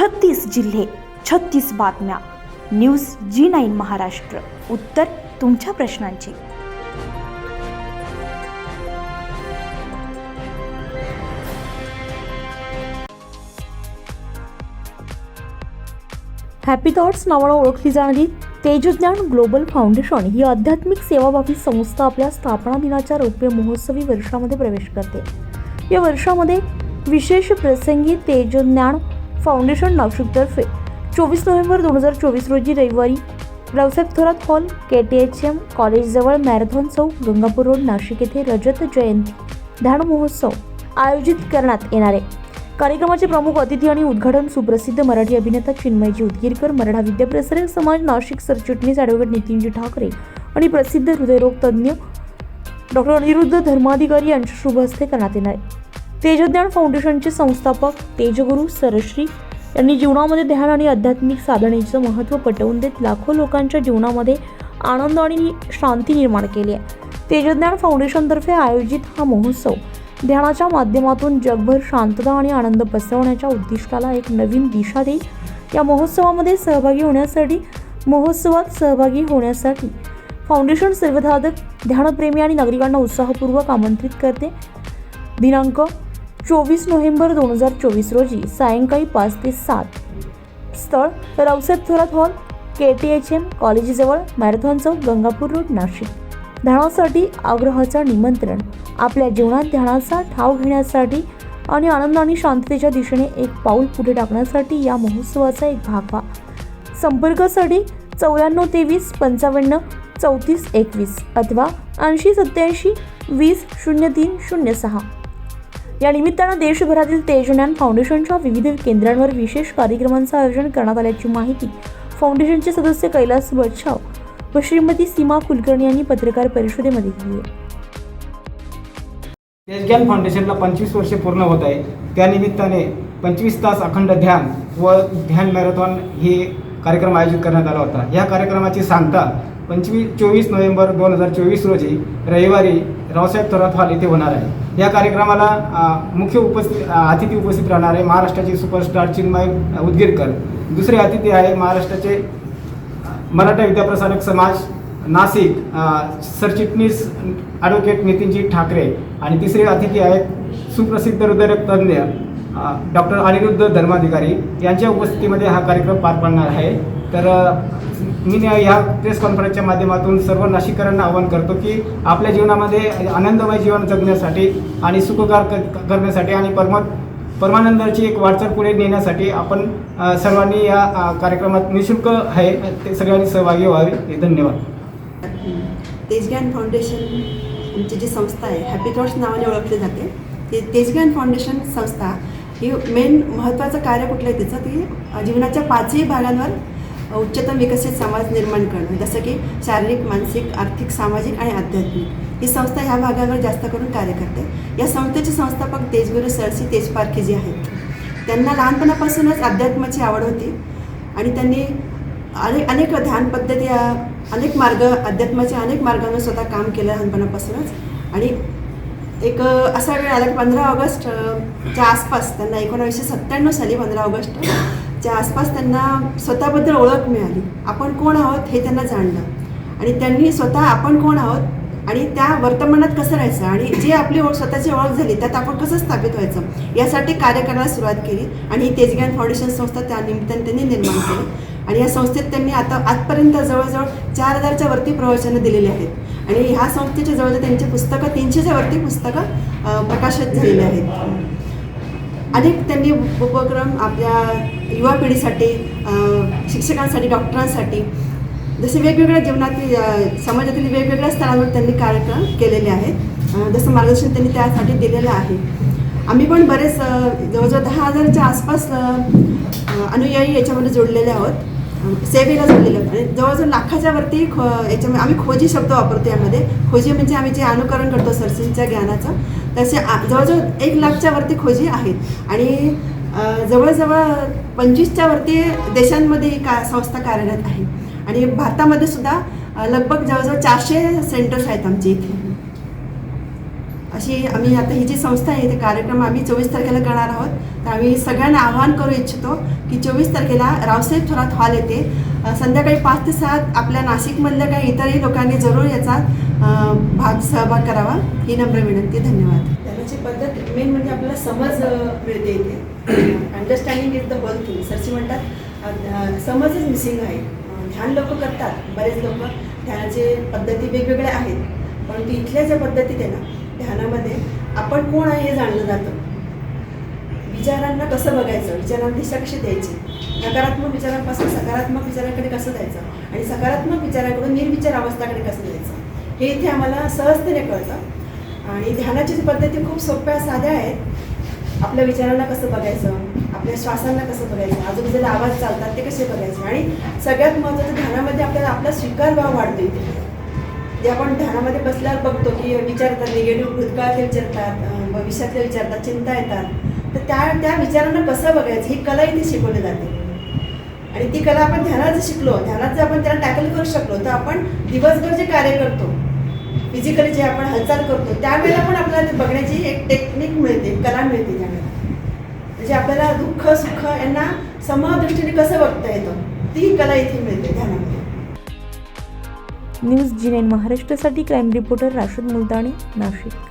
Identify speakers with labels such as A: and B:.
A: छत्तीस जिल्हे छत्तीस बातम्या. News G nine Maharashtra. उत्तर तुमच्या प्रश्नांची. हॅपी थॉट्स नावानं ओळखली जाणारी तेजज्ञान ग्लोबल फाउंडेशन ही आध्यात्मिक सेवाभावी संस्था आपल्या स्थापना दिनाच्या रौप्य महोत्सवी वर्षामध्ये प्रवेश करते. या वर्षामध्ये विशेष प्रसंगी तेजज्ञान फाउंडेशन नाशिकतर्फे. चोवीस नोव्हेंबर दोन हजार चोवीस रोजी रविवारी Raosaheb Thorat hall K T H M कॉलेजजवळ marathon चौक गंगापूर रोड नाशिक येथे रजत जयंती ध्यान महोत्सव आयोजित करण्यात येणार आहे. कार्यक्रमाचे प्रमुख अतिथी आणि उद्घाटन सुप्रसिद्ध मराठी अभिनेता चिन्मयजी उदगीरकर मराठा विद्याप्रसारक समाज नाशिक सरचिटणीस ॲडव्होकेट नितीनजी ठाकरे आणि प्रसिद्ध हृदयरोग तज्ज्ञ डॉक्टर अनिरुद्ध धर्माधिकारी यांच्या शुभ हस्ते करण्यात येणार आहे. तेजज्ञान फाउंडेशनचे संस्थापक तेजगुरू सरश्री यांनी जीवनामध्ये ध्यान आणि आध्यात्मिक साधनेचं महत्त्व पटवून देत लाखो लोकांच्या जीवनामध्ये आनंद आणि शांती निर्माण केली आहे. तेजज्ञान फाउंडेशनतर्फे आयोजित हा महोत्सव ध्यानाच्या माध्यमातून जगभर शांतता आणि आनंद पसरवण्याच्या उद्दिष्टाला एक नवीन दिशा देईल. या महोत्सवामध्ये सहभागी होण्यासाठी महोत्सवात सहभागी होण्यासाठी फाउंडेशन सर्वसाधक ध्यानप्रेमी आणि नागरिकांना उत्साहपूर्वक आमंत्रित करते. दिनांक चोवीस नोव्हेंबर दोन हजार चोवीस रोजी सायंकाळी पाच ते सात. स्थळ Raosaheb Thorat hall K T H M कॉलेजजवळ marathon चौक गंगापूर रोड नाशिक. ध्यानासाठी आग्रहाचं निमंत्रण आपल्या जीवनात ध्यानाचा ठाव घेण्यासाठी आणि आनंद आणि शांततेच्या दिशेने एक पाऊल पुढे टाकण्यासाठी या महोत्सवाचा एक भाग व्हा. संपर्कासाठी चौऱ्याण्णव तेवीस पंचावन्न चौतीस एकवीस अथवा ऐंशी सत्याऐंशी वीस शून्य तीन शून्य सहा. या निमित्तानं देशभरातील तेजज्ञान फाउंडेशनच्या विविध केंद्रांवर विशेष कार्यक्रमांचं आयोजन करण्यात आल्याची माहिती फाउंडेशनचे सदस्य कैलास बच्छाव व श्रीमती सीमा कुलकर्णी यांनी पत्रकार परिषदेमध्ये दिली आहे.
B: फाउंडेशनला पंचवीस वर्षे पूर्ण होत आहे. त्यानिमित्ताने पंचवीस तास अखंड ध्यान व ध्यान मॅरेथॉन हे कार्यक्रम आयोजित करण्यात आला होता. या कार्यक्रमाची सांगता पंचवीस चोवीस नोव्हेंबर दोन हजार चोवीस रोजी रविवारी रावसाहेब थोरात हॉल येथे होणार आहे. या कार्यक्रमाला मुख्य उपस्थित अतिथी उपस्थित राहणार आहे महाराष्ट्राचे सुपरस्टार चिन्मय उदगीरकर. दुसरे अतिथी आहे महाराष्ट्राचे मराठा विद्याप्रसारक समाज नाशिक सरचिटणीस ॲडव्होकेट नितीनजी ठाकरे. आणि तिसरे अतिथी आहेत सुप्रसिद्ध हृदयरोग तज्ज्ञ डॉक्टर अनिरुद्ध धर्माधिकारी. यांच्या उपस्थितीमध्ये हा कार्यक्रम पार पाडणार आहे. तर मी ह्या प्रेस कॉन्फरन्सच्या माध्यमातून सर्व नाशिककरांना आवाहन करतो की आपल्या जीवनामध्ये आनंदमय जीवन जगण्यासाठी आणि सुखकार क- करण्यासाठी आणि परम परमानंदाची एक वाटचाल पुढे नेण्यासाठी आपण सर्वांनी या कार्यक्रमात निशुल्क आहे. ते सगळ्यांनी सहभागी व्हावे. हे धन्यवाद.
C: तेजग्यान फाउंडेशन आमची जी संस्था आहे हॅपी थॉट्स नावाने ओळखली जाते. ती तेजग्यान फाउंडेशन संस्था ही मेन महत्त्वाचं कार्य कुठलं आहे तिचं? ती जीवनाच्या पाचही भागांवर उच्चतम विकसित समाज निर्माण करणं जसं की शारीरिक मानसिक आर्थिक सामाजिक आणि आध्यात्मिक. ही संस्था ह्या भागावर जास्त करून कार्य करते. या संस्थेचे संस्थापक तेजगुरू सरसी तेजपारखे जे आहेत. त्यांना लहानपणापासूनच अध्यात्माची आवड होती आणि त्यांनी अनेक अनेक ध्यान पद्धती अनेक मार्ग अध्यात्माच्या अनेक मार्गांवर स्वतः काम केलं लहानपणापासूनच. आणि एक असा वेळ आला की पंधरा ऑगस्टच्या आसपास त्यांना एकोणावीसशे सत्त्याण्णव साली पंधरा ऑगस्ट च्या आसपास त्यांना स्वतःबद्दल ओळख मिळाली. आपण कोण आहोत हे त्यांना जाणलं. आणि त्यांनी स्वतः आपण कोण आहोत आणि त्या वर्तमानात कसं राहायचं आणि जी आपली ओळख स्वतःची ओळख झाली त्यात आपण कसं स्थापित व्हायचं यासाठी कार्य करायला सुरुवात केली. आणि ही तेजग्यान फाउंडेशन संस्था त्या निमित्ताने त्यांनी निर्माण केली. आणि या संस्थेत त्यांनी आता आजपर्यंत जवळजवळ चार हजारच्या वरती प्रवचनं दिलेली आहेत. आणि ह्या संस्थेच्या जवळजवळ त्यांची पुस्तकं तीनशेच्या वरती पुस्तकं प्रकाशित झालेली आहेत. अनेक त्यांनी उपक्रम आपल्या युवा पिढीसाठी शिक्षकांसाठी डॉक्टरांसाठी जसे वेगवेगळ्या जीवनातील समाजातील वेगवेगळ्या स्तरांवर त्यांनी कार्यक्रम केलेले आहेत. जसं मार्गदर्शन त्यांनी त्यासाठी दिलेलं आहे. आम्ही पण बरेच जवळजवळ दहा हजारच्या आसपास अनुयायी याच्यामध्ये जोडलेले आहोत. सेवेला झालेलं म्हणजे जवळजवळ लाखाच्या वरती खो याच्यामध्ये आम्ही खोजी शब्द वापरतो यामध्ये. खोजी म्हणजे आम्ही जे अनुकरण करतो सरसींच्या ज्ञानाचं तसे आ- जवळजवळ एक लाखच्या वरती खोजी आहेत. आणि जवळजवळ पंचवीसच्या वरती देशांमध्ये ही का संस्था कार्यरत आहे. आणि भारतामध्ये सुद्धा लगभग जवळजवळ चारशे सेंटर्स आहेत आमचे इथे. अशी आम्ही आता ही जी संस्था आहे ते कार्यक्रम आम्ही चोवीस तारखेला करणार आहोत. तर आम्ही सगळ्यांना आवाहन करू इच्छितो की चोवीस तारखेला रावसाहेब थोरात हॉल येते संध्याकाळी पाच ते सात आपल्या नाशिकमधल्या काही इतरही लोकांनी जरूर याचा भाग सहभाग करावा. ही नम्र विनंती. धन्यवाद. त्याची पद्धत मेन म्हणजे आपल्याला समज मिळते इथे. Understanding is the whole thing सरची म्हणतात समजच मिसिंग आहे. ध्यान लोक करतात बरेच लोक. ध्यानाचे पद्धती वेगवेगळ्या आहेत. परंतु इथल्या ज्या पद्धतीत आहे ना ध्यानामध्ये आपण कोण आहे हे जाणलं जातं. विचारांना कसं बघायचं? विचारांना लक्ष द्यायची. नकारात्मक विचारांपासून सकारात्मक विचारांकडे कसं द्यायचं आणि सकारात्मक विचारांकडून निर्विचार अवस्थाकडे कसं द्यायचं हे इथे आम्हाला सहजतेने कळतं. आणि ध्यानाची जी पद्धती खूप सोप्या साध्या आहेत. आपल्या विचारांना कसं बघायचं? आपल्या श्वासांना कसं बघायचं? आजूबाजूला आवाज चालतात ते कसे बघायचे? आणि सगळ्यात महत्त्वाचं ध्यानामध्ये आपल्याला आपला स्वीकार भाव वाढतो इथे. जे आपण ध्यानामध्ये बसल्यावर बघतो की विचारतात निगेटिव्ह भूतकाळातले विचारतात भविष्यातले विचारतात चिंता येतात. तर त्या त्या विचारांना कसं बघायचं? ही कला इथे शिकवली जाते. आणि ती कला आपण ध्यानात जर शिकलो ध्यानात जर आपण त्याला टॅकल करू शकलो तर आपण दिवसभर जे कार्य करतो फिजिकली जे आपण हालचाल करतो त्यावेळेला पण आपल्याला ते बघण्याची एक टेक्निक मिळते कला मिळते त्यावेळेला. म्हणजे आपल्याला दुःख सुख यांना समदृष्टीने कसं बघता येतं ती कला इथे मिळते ध्यानामध्ये.
A: न्यूज जी नाईन महाराष्ट्रासाठी क्राईम रिपोर्टर राशद मुलतानी नाशिक.